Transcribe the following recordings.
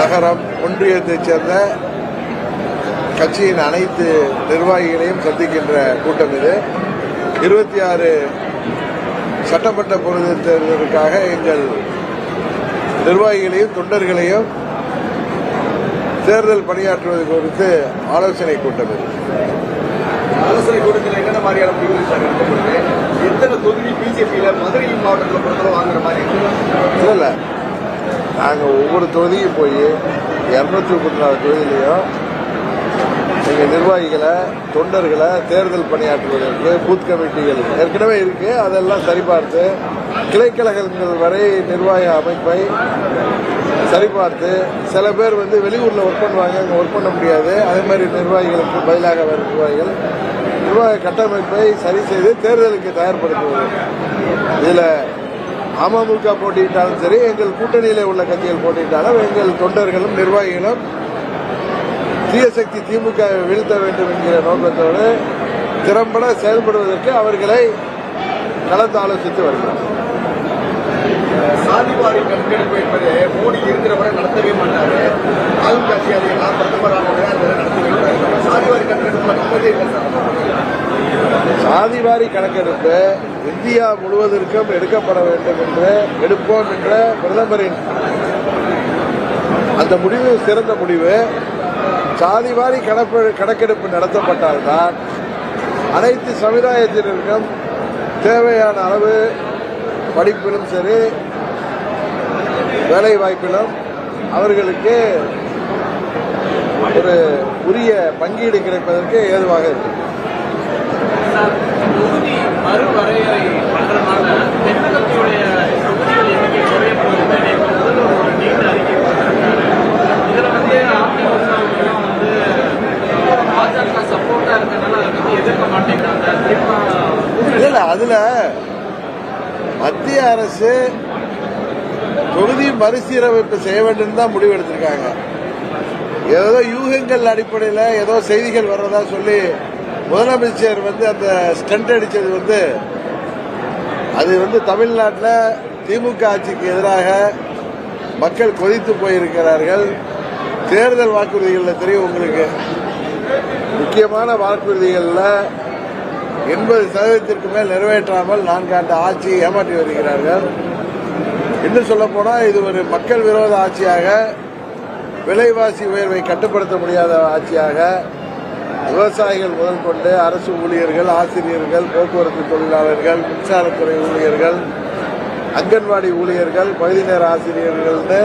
நகரம் ஒன்றியத்தைச் சேர்ந்த கட்சியின் அனைத்து நிர்வாகிகளையும் சந்திக்கின்ற கூட்டம் இது. இருபத்தி ஆறு சட்டமன்ற பொருள் தேர்தலுக்காக எங்கள் நிர்வாகிகளையும் தொண்டர்களையும் தேர்தல் பணியாற்றுவது குறித்து ஆலோசனை கூட்டம் இது. ஆலோசனை கூட்டத்தில் என்னென்ன மாதிரியான முடிவுகள் எத்தனை தொகுதி பிஜேபியில மதுரை மாவட்டத்தில் பொறுத்தவரை வாங்குற மாதிரி இல்ல. நாங்கள் ஒவ்வொரு தொகுதியும் போய் இரநூத்தி முப்பத்தி நாலு தொகுதியிலையும் எங்கள் நிர்வாகிகளை தொண்டர்களை தேர்தல் பணியாற்றுவதற்கு பூத் கமிட்டிகள் ஏற்கனவே இருக்கு. அதெல்லாம் சரிபார்த்து கிளைக்கழகங்கள் வரை நிர்வாக அமைப்பை சரிபார்த்து சில பேர் வந்து வெளியூரில் ஒர்க் பண்ணுவாங்க அங்கே ஒர்க் பண்ண முடியாது. அதே மாதிரி நிர்வாகிகளுக்கு பதிலாக வர நிர்வாகிகள் நிர்வாக கட்டமைப்பை சரி செய்து தேர்தலுக்கு தயார்படுத்துவது. இதில் அமமுக போட்டியிட்டாலும் சரி எங்கள் கூட்டணியில் உள்ள கட்சிகள் போட்டியிட்டாலும் எங்கள் தொண்டர்களும் நிர்வாகிகளும் தீய சக்தி திமுக வீழ்த்த வேண்டும் என்கிற நோக்கத்தோடு திறம்பட செயல்படுவதற்கு அவர்களை கலந்து ஆலோசித்து வருகிறோம் சாதிவாரி கணக்கெடுப்பு என்பது மோடி இருக்கிற வரை நடத்தவே மாட்டாரு. ஆளும் கட்சி அதை நடத்தி வைக்கிறார் சாதிவாரி கணக்கெடுப்பு சாதிவாரி கணக்கெடுப்பு இந்தியா முழுவதற்கும் எடுக்கப்பட வேண்டும் என்று எடுப்போம் என்ற பிரதமரின் அந்த முடிவு சிறந்த முடிவு. சாதிவாரி கணப்பு கணக்கெடுப்பு நடத்தப்பட்டால்தான் அனைத்து சமுதாயத்தினருக்கும் தேவையான அளவு படிப்பிலும் சரி வேலை வாய்ப்பிலும் அவர்களுக்கு ஒரு உரிய பங்கீடு கிடைப்பதற்கு ஏதுவாக இருக்கும் இல்ல இல்ல அதுல மத்திய அரசு தொகுதி மறுசீரமைப்பு செய்ய வேண்டும் தான் முடிவு எடுத்திருக்காங்க. ஏதோ யூகங்கள் அடிப்படையில் ஏதோ செய்திகள் வர்றதா சொல்லி முதலமைச்சர் வந்து அந்த ஸ்டண்ட் அடித்தது வந்து அது வந்து தமிழ்நாட்டில் திமுக ஆட்சிக்கு எதிராக மக்கள் கொதித்து போயிருக்கிறார்கள். தேர்தல் வாக்குறுதிகளில் தெரியும் உங்களுக்கு. முக்கியமான வாக்குறுதிகளில் எண்பது சதவீதத்திற்கு மேல் நிறைவேற்றாமல் நான்காண்டு ஆட்சி ஏமாற்றி வருகிறார்கள். இன்னும் சொல்ல போனால் இது ஒரு மக்கள் விரோத ஆட்சியாக விலைவாசி உயர்வை கட்டுப்படுத்த முடியாத ஆட்சியாக விவசாயிகள் முதற்கொண்டு அரசு ஊழியர்கள் ஆசிரியர்கள் போக்குவரத்து தொழிலாளர்கள் மின்சாரத்துறை ஊழியர்கள் அங்கன்வாடி ஊழியர்கள் பகுதி நேர ஆசிரியர்கள்னு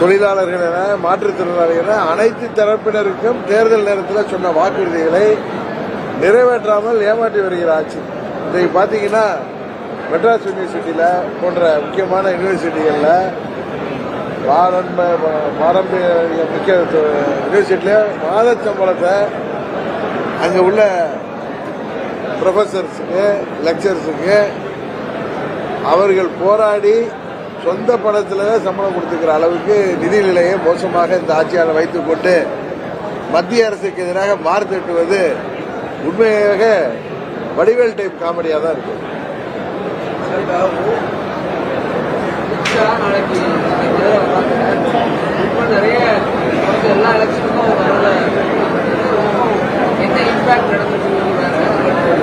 தொழிலாளர்கள் என மாற்றுத்திறனாளிகள் என அனைத்து தரப்பினருக்கும் தேர்தல் நேரத்தில் சொன்ன வாக்குறுதிகளை நிறைவேற்றாமல் ஏமாற்றி வருகிற ஆட்சி. இன்றைக்கு பார்த்தீங்கன்னா மெட்ராஸ் யூனிவர்சிட்டியில் போன்ற முக்கியமான யூனிவர்சிட்டிகளில் பாரம்ப பாரம்பரிய முக்கிய யூனிவர்சிட்டியில் மாத சம்பளத்தை அங்கே உள்ள ப்ரொஃபஸர்ஸுக்கு லெக்சர்ஸுக்கு அவர்கள் போராடி சொந்த பணத்தில் சம்பளம் கொடுத்துக்கிற அளவுக்கு நிதி நிலையை மோசமாக இந்த ஆட்சியாளர் வைத்துக்கொண்டு மத்திய அரசுக்கு எதிராக மார்த்தட்டுவது உண்மையாக வடிவேல் டைப் காமெடியாக தான் இருக்கு. அமித்ஷா இப்போ நிறைய எல்லா எலெக்ஷனுக்கும் வரல. என்ன இம்பாக்ட் நடந்துருக்குறாங்க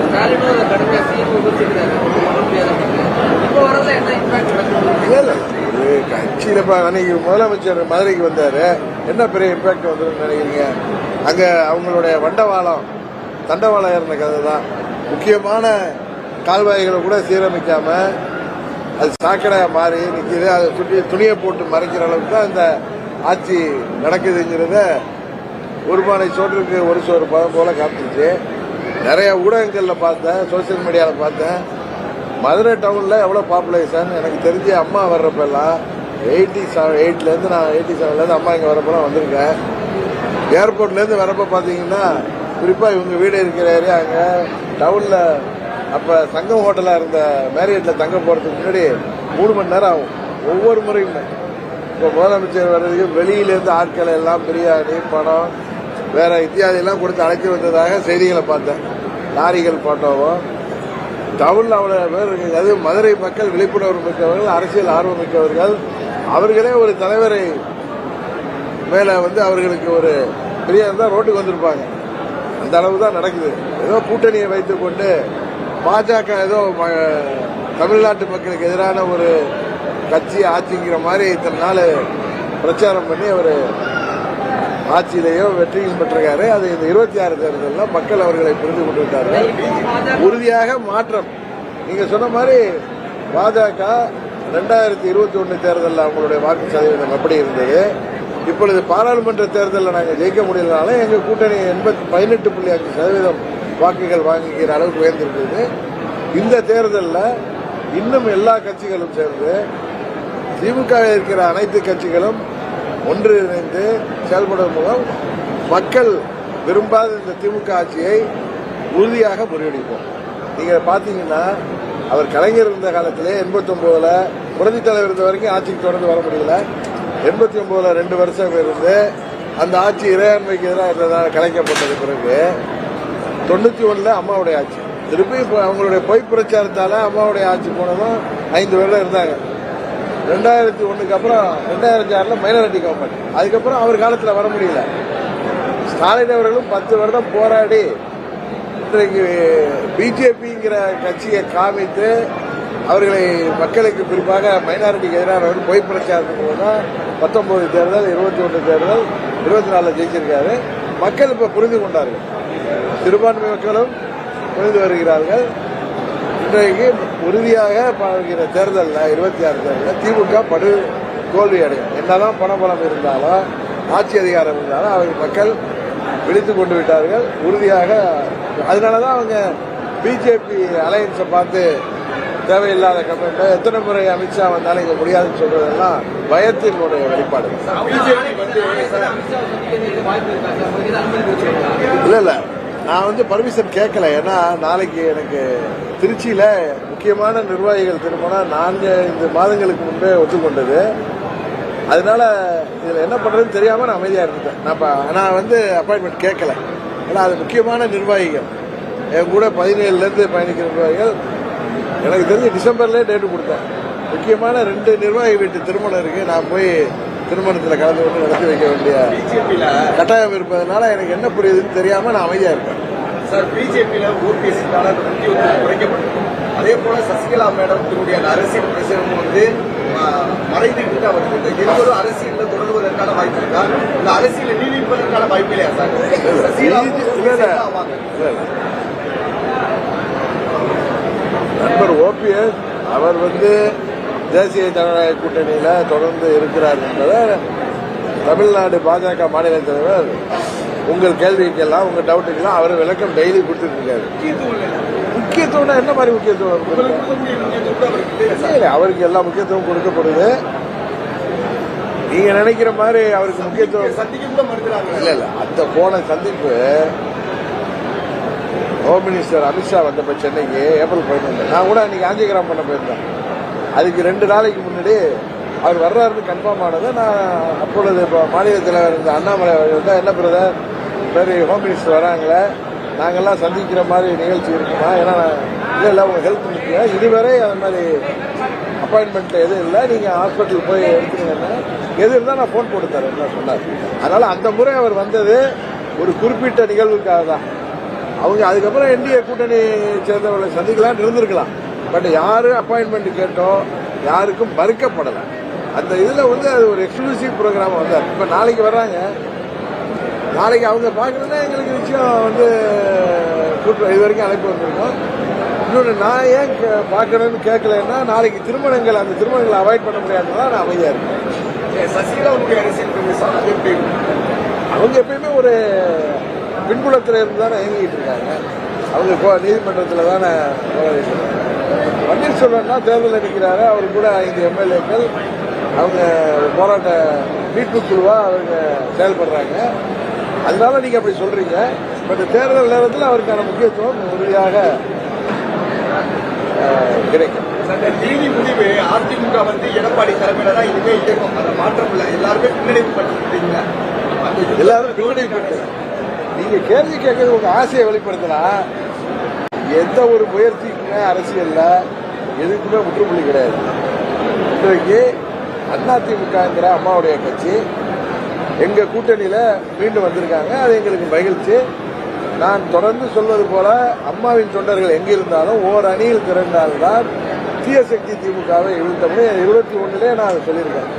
ஸ்டாலினும் அதை கடுமையாக சீன் உதிர்த்துக்கிறாரு கட்சியில அன்னைக்கு முதலமைச்சர் மதுரைக்கு வந்தாரு. என்ன பெரிய இம்பாக்ட் வந்துருன்னு நினைக்கிறீங்க? அங்க அவங்களுடைய வண்டவாளம் தண்டவாளம் இருந்த கதை தான் முக்கியமான கால்வாய்களை கூட சீரமைக்காம அது சாக்கடையா மாறி நிற்கிது அதை சுற்றி துணியை போட்டு மறைக்கிற அளவுக்கு தான் இந்த ஆட்சி நடக்குதுங்கிறத ஒரு சோற்றுக்கு ஒரு சோறு பதம் போல காமிச்சிச்சு நிறைய ஊடகங்களில் பார்த்தேன் சோசியல் மீடியாவில் பார்த்தேன். மதுரை டவுனில் எவ்வளோ பாப்புலேஷன் எனக்கு தெரிஞ்சு அம்மா வர்றப்பெல்லாம் எயிட்டி செவன் எயிட்லேருந்து நான் எயிட்டி செவன்லேருந்து அம்மா இங்கே வரப்பெல்லாம் வந்திருக்கேன். ஏர்போர்ட்லேருந்து வரப்போ பார்த்தீங்கன்னா குறிப்பாக இவங்க வீடு இருக்கிற ஏரியா அங்கே டவுனில் அப்ப சங்கம் ஹோட்டலா இருந்த மேரியட்ல தங்க போறதுக்கு முன்னாடி மூணு மணி நேரம் ஆகும். ஒவ்வொரு முறையுமே. இப்போ முதலமைச்சர் வர்றதுக்கு வெளியில இருந்து ஆட்களை எல்லாம் பிரியாணி பணம் வேற இத்தியாதி எல்லாம் கொடுத்து அழைச்சி வந்ததாக செய்திகளை பார்த்தேன். லாரிகள் போட்டோவோ டவுன்ல அவ்வளவு பேர் இருக்கு அது மதுரை மக்கள் விழிப்புணர்வு மிக்கவர்கள் அரசியல் ஆர்வம் மிக்கவர்கள். அவர்களே ஒரு தலைவரை மேல வந்து அவர்களுக்கு ஒரு பெரிய இருந்தால் ரோட்டுக்கு வந்திருப்பாங்க. அந்த அளவு தான் நடக்குது. ஏதோ கூட்டணியை வைத்துக்கொண்டு பாஜக ஏதோ ம- தமிழ்நாட்டு மக்களுக்கு எதிரான ஒரு கட்சி ஆட்சிங்கிற மாதிரி இத்தனை நாள் பிரச்சாரம் பண்ணி அவர் ஆட்சியிலேயோ வெற்றியும் பெற்றிருக்காரு. அது இந்த இருபத்தி ஆறு தேர்தலில் மக்கள் அவர்களை புரிந்து கொண்டு உறுதியாக மாற்றம். நீங்க சொன்ன மாதிரி பாஜக ரெண்டாயிரத்தி இருபத்தி ஒன்று தேர்தலில் அவங்களுடைய வாக்கு சதவீதம் எப்படி இருந்தது. இப்பொழுது பாராளுமன்ற தேர்தலில் நாங்கள் ஜெயிக்க முடியலனாலும் எங்கள் கூட்டணி எண்பத்தி பதினெட்டு புள்ளி அஞ்சு சதவீதம் வாக்குகள் வாங்கிக்கிற அளவுக்கு உயர்ந்திருக்கிறது இந்த தேர்தலில் இன்னும் எல்லா கட்சிகளும் சேர்ந்து திமுகவில் இருக்கிற அனைத்து கட்சிகளும் ஒன்றிணைந்து செயல்படுவதன் மூலம் மக்கள் விரும்பாத இந்த திமுக ஆட்சியை உறுதியாக முறியடிப்போம். நீங்க பாத்தீங்கன்னா அவர் கலைஞர் இருந்த காலத்திலே எண்பத்தி ஒன்பதுல புரட்சித் தலைவர் இருந்த வரைக்கும் ஆட்சிக்கு தொடர்ந்து வர முடியல. எண்பத்தி ஒன்பதுல ரெண்டு வருஷம் இருந்து அந்த ஆட்சி இறையாண்மைக்கு எதிராக இருந்ததால் கலைக்கப்பட்டது பிறகு தொண்ணூத்தி ஒண்ணுல அம்மாவுடைய ஆட்சி. திருப்பி இப்போ அவங்களுடைய பொய் பிரச்சாரத்தால அம்மாவுடைய ஆட்சி போனதும் ஐந்து வருடம் இருந்தாங்க. ரெண்டாயிரத்தி ஒண்ணுக்கு அப்புறம் ரெண்டாயிரத்தி ஆறுல மைனாரிட்டி கவர்மெண்ட். அதுக்கப்புறம் அவர் காலத்துல வர முடியல. ஸ்டாலின் அவர்களும் பத்து வருடம் போராடி இன்றைக்கு பிஜேபிங்கிற கட்சியை காமித்து அவர்களை மக்களுக்கு குறிப்பாக மைனாரிட்டிக்கு எதிரானவர் பொய் பிரச்சாரத்துக்கு போனா பத்தொன்பது தேர்தல் இருபத்தி ஒன்று தேர்தல் இருபத்தி நாலுல ஜெயிச்சிருக்காரு. மக்கள் இப்ப புரிந்து கொண்டார்கள். சிறுபான்மை மக்களும் புரிந்து வருகிறார்கள். இன்றைக்கு உறுதியாக பார்க்கிற தேர்தலில் இருபத்தி ஆறு தேர்தலில் திமுக படு தோல்வி அடையும் என்னதான் பணபலம் இருந்தாலும் ஆட்சி அதிகாரம் இருந்தாலும் அவங்க மக்கள் விழித்து கொண்டு விட்டார்கள். உறுதியாக அதனால தான் அவங்க பிஜேபி அலையன்ஸை பார்த்து தேவையில்லாத கமெண்ட் எத்தனை முறை அமித்ஷா வந்தாலும் இங்க முடியாதுன்னு சொல்றதெல்லாம் பயத்தினுடைய வெளிப்பாடு. இல்ல இல்ல. நான் வந்து பர்மிஷன் கேட்கல. ஏன்னா நாளைக்கு எனக்கு திருச்சியில் முக்கியமான நிர்வாகிகள் திருமணம். நான்கு ஐந்து மாதங்களுக்கு முன்பே ஒத்துக்கொண்டது. அதனால இதில் என்ன பண்ணுறதுன்னு தெரியாமல் நான் அமைதியாக இருந்துட்டேன். நான் நான் வந்து அப்பாயின்மெண்ட் கேட்கல. ஏன்னா அது முக்கியமான நிர்வாகிகள். என் கூட பதினேழுலேருந்து பயணிக்கிற நிர்வாகிகள். எனக்கு தெரிஞ்சு டிசம்பர்லேயே டேட்டு கொடுத்தேன். முக்கியமான ரெண்டு நிர்வாகி வீட்டு திருமணம் இருக்குது நான் போய் திருமணத்தில் கலந்து கொண்டு நடத்தி வைக்க வேண்டிய கட்டாயம் இருப்பதனால எனக்கு என்ன புரியுதுன்னு தெரியாம நான் அமைதியா இருக்கேன் சார் பிஜேபியில முக்கியத்துவம் குறைக்கப்பட்டிருக்கும் அதே போல சசிகலா மேடத்தினுடைய அந்த அரசியல் பிரச்சனையும் வந்து மறைந்துகிட்டு இந்த இருவரும் அரசியல்ல தொடர்வதற்கான வாய்ப்பு இருக்கா? இந்த அரசியல நீடிப்பதற்கான வாய்ப்பு இல்லையா சார். நண்பர் ஓபிஎஸ் அவர் வந்து தேசிய ஜனநாயக கூட்டணியில தொடர்ந்து இருக்கிறார் என்பதை தமிழ்நாடு பாஜக மாநில தலைவர். உங்கள் கேள்விக்கெல்லாம் உங்க டவுட்டுக்கெல்லாம் அவர் விளக்கம் டெய்லி கொடுத்துட்டு இருக்காரு முக்கியத்துவம் இல்லை. முக்கியத்துவம் என்ன மாதிரி முக்கியத்துவம் அவருக்கு எல்லா முக்கியத்துவம் கொடுக்கப்படுது. நீங்க நினைக்கிற மாதிரி அவருக்கு முக்கியத்துவம் இல்ல இல்ல அந்த போன சந்திப்பு ஹோம் மினிஸ்டர் அமித்ஷா வந்தப்ப சென்னைக்கு ஏப்ரல் பதினொன்று. நான் கூட அன்னைக்கு ஆஞ்சிகிராம் பண்ண போயிருந்தேன் அதுக்கு ரெண்டு நாளைக்கு முன்னாடி அவர் வர்றாருன்னு கன்ஃபார்ம் ஆனது நான் அப்பொழுது இப்போ மாநில தலைவர் இருந்த அண்ணாமலை அவர் வந்து என்ன பிரதர்? சரி ஹோம் மினிஸ்டர் வராங்களே நாங்கள்லாம் சந்திக்கிற மாதிரி நிகழ்ச்சி இருக்குமா? ஏன்னா இல்லை இல்லை உங்கள் ஹெல்த் முக்கியம் இதுவரை அது மாதிரி அப்பாயின்மெண்ட் எதுவும் இல்லை. நீங்கள் ஹாஸ்பிட்டல் போய் எடுத்துக்கீங்கன்னா எது இருந்தால் நான் ஃபோன் போட்டு தரேன் சொன்னார். அதனால் அந்த முறை அவர் வந்தது ஒரு குறிப்பிட்ட நிகழ்வுக்காக தான். அவங்க அதுக்கப்புறம் என்டிஏ கூட்டணி சேர்ந்தவர்களை சந்திக்கலாம்னு இருந்திருக்கலாம். பட் யாரு அப்பாயின்மெண்ட் கேட்டோம் யாருக்கும் மறுக்கப்படலை. அந்த இதில் வந்து அது ஒரு எக்ஸ்க்ளூசிவ் ப்ரோக்ராம் வந்தார் இப்போ நாளைக்கு வர்றாங்க. நாளைக்கு அவங்க பார்க்கணுன்னா எங்களுக்கு நிச்சயம் வந்து கூட்டம் இது வரைக்கும் அழைப்பு வந்திருக்கோம். இன்னொன்று நான் ஏன் பார்க்கணும்னு கேட்கலன்னா நாளைக்கு திருமணங்கள் அந்த திருமணங்களை அவாய்ட் பண்ண முடியாதுன்னா நான் அமைதியாக இருக்கேன் சசிகலாவுடைய அரசியல் பிரவேசம் அது எப்படி இருக்கும்? அவங்க எப்பயுமே ஒரு பின்புலத்தில் இருந்து தானே இயங்கிட்டு இருக்காங்க. அவங்க நீதிமன்றத்தில் தானே பன்னீர்செல்வம்னா தேர்தலில் நிற்கிறாரு. அவர் கூட ஐந்து எம்எல்ஏக்கள் அவங்க போராட்ட மீட்பு குழுவா அவங்க செயல்படுறாங்க. அதனால நீங்க அப்படி சொல்றீங்க. பட் தேர்தல் நேரத்தில் அவருக்கான முக்கியத்துவம் உறுதியாக கிடைக்கும். அந்த நீதி முடிவு அதிமுக வந்து எடப்பாடி தலைமையில தான் இனிமே இயக்கும் அந்த மாற்றம் இல்லை. எல்லாருமே பின்னடைவு யுத்தத்துல எல்லாரும் பின்னடைவு பெற்று நீங்க கேள்வி கேட்கறது உங்க ஆசையை வெளிப்படுத்தலாம். எந்த ஒரு முயற்சிக்குமே அரசியல்ல எதுக்குமே முற்றுப்புள்ளி கிடையாது. இன்றைக்கு அதிமுகங்கிற அம்மாவுடைய கட்சி எங்க கூட்டணியில மீண்டும் வந்திருக்காங்க. அது எங்களுக்கு மகிழ்ச்சி. நான் தொடர்ந்து சொல்வது போல அம்மாவின் தொண்டர்கள் எங்கிருந்தாலும் ஓர் அணியில் திரண்டால்தான் தீய சக்தி திமுகவை வீழ்த்தமுடி இருபத்தி ஒண்ணுலயே நான் அதை சொல்லியிருக்கேன்.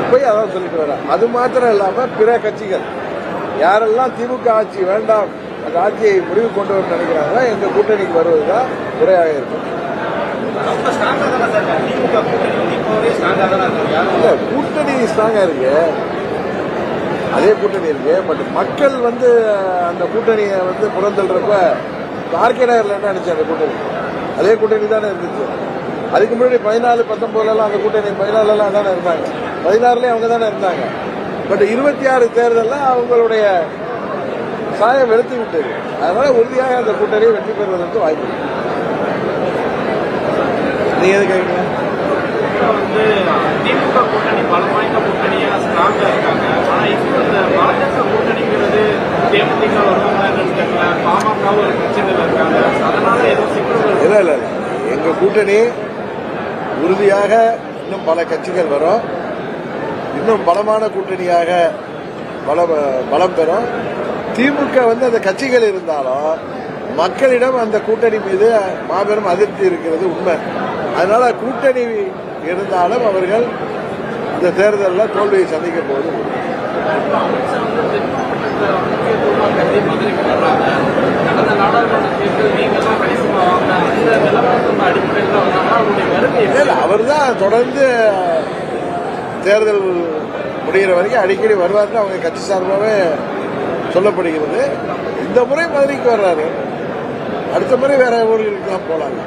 இப்பயும் அதான் சொல்லிட்டு வரேன் அது மாத்திரம் இல்லாம பிற கட்சிகள் யாரெல்லாம் திமுக ஆட்சி வேண்டாம் அந்த ஆட்சியை முடிவு கொண்டு வரணும்னு நினைக்கிறாங்களோ எங்க கூட்டணிக்கு வருவதுதான் முறையாக இருக்கும். கூட்டணி ஸ்ட்ராங்கா இருக்கு. அதே கூட்டணி இருக்கு. பட் மக்கள் வந்து அந்த கூட்டணியை வந்து புறந்தள்ளுறப்ப ஆர்கே நகர்ல என்ன நினைச்சு அந்த கூட்டணி? அதே கூட்டணி தானே இருந்துச்சு. அதுக்கு முன்னாடி பதினாலு பத்தொன்பதுலாம் அந்த கூட்டணி பதினாலுல தானே இருந்தாங்க. பதினாறுலயும் அவங்க தானே இருந்தாங்க. பட் இருபத்தி ஆறு தேர்தலில் அவங்களுடைய சாயம் வெளுத்து விட்டது. அதனால உறுதியாக அந்த கூட்டணியை வெற்றி பெறுவதற்கு வாய்ப்பு நீங்க எது வந்து திமுக கூட்டணி பலம் வாய்ந்த கூட்டணியா ஸ்ட்ராங்கா இருக்காங்க. ஆனா இப்போ இந்த பாஜக கூட்டணிங்கிறது தேமுதிக வருவாங்கன்னு தெரியல. பாமகவும் ஒரு பிரச்சனையில் இருக்காங்க. அதனால ஏதோ சிக்கல்கள் இல்ல. எங்க கூட்டணி உறுதியாக இன்னும் பல கட்சிகள் வரும். இன்னும் பலமான கூட்டணியாக பலம் பலம் பெறும். திமுக வந்து அந்த கட்சிகள் இருந்தாலும் மக்களிடம் அந்த கூட்டணி மீது மாபெரும் அதிருப்தி இருக்கிறது உண்மை. அதனால கூட்டணி இருந்தாலும் அவர்கள் இந்த தேர்தலில் தோல்வியை சந்திக்க. அமித்ஷா வந்து தென் தொடர்ந்து தேர்தல் முடிகிற வரைக்கும் அடிக்கடி வருவார்னு அவங்க கட்சி சார்பாகவே சொல்லப்படுகிறது. இந்த முறை மதுரைக்கு வர்றாரு. அடுத்த முறை வேற ஊர்களுக்கு தான் போலாங்க.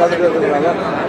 Kadıköy Kıbrı'na.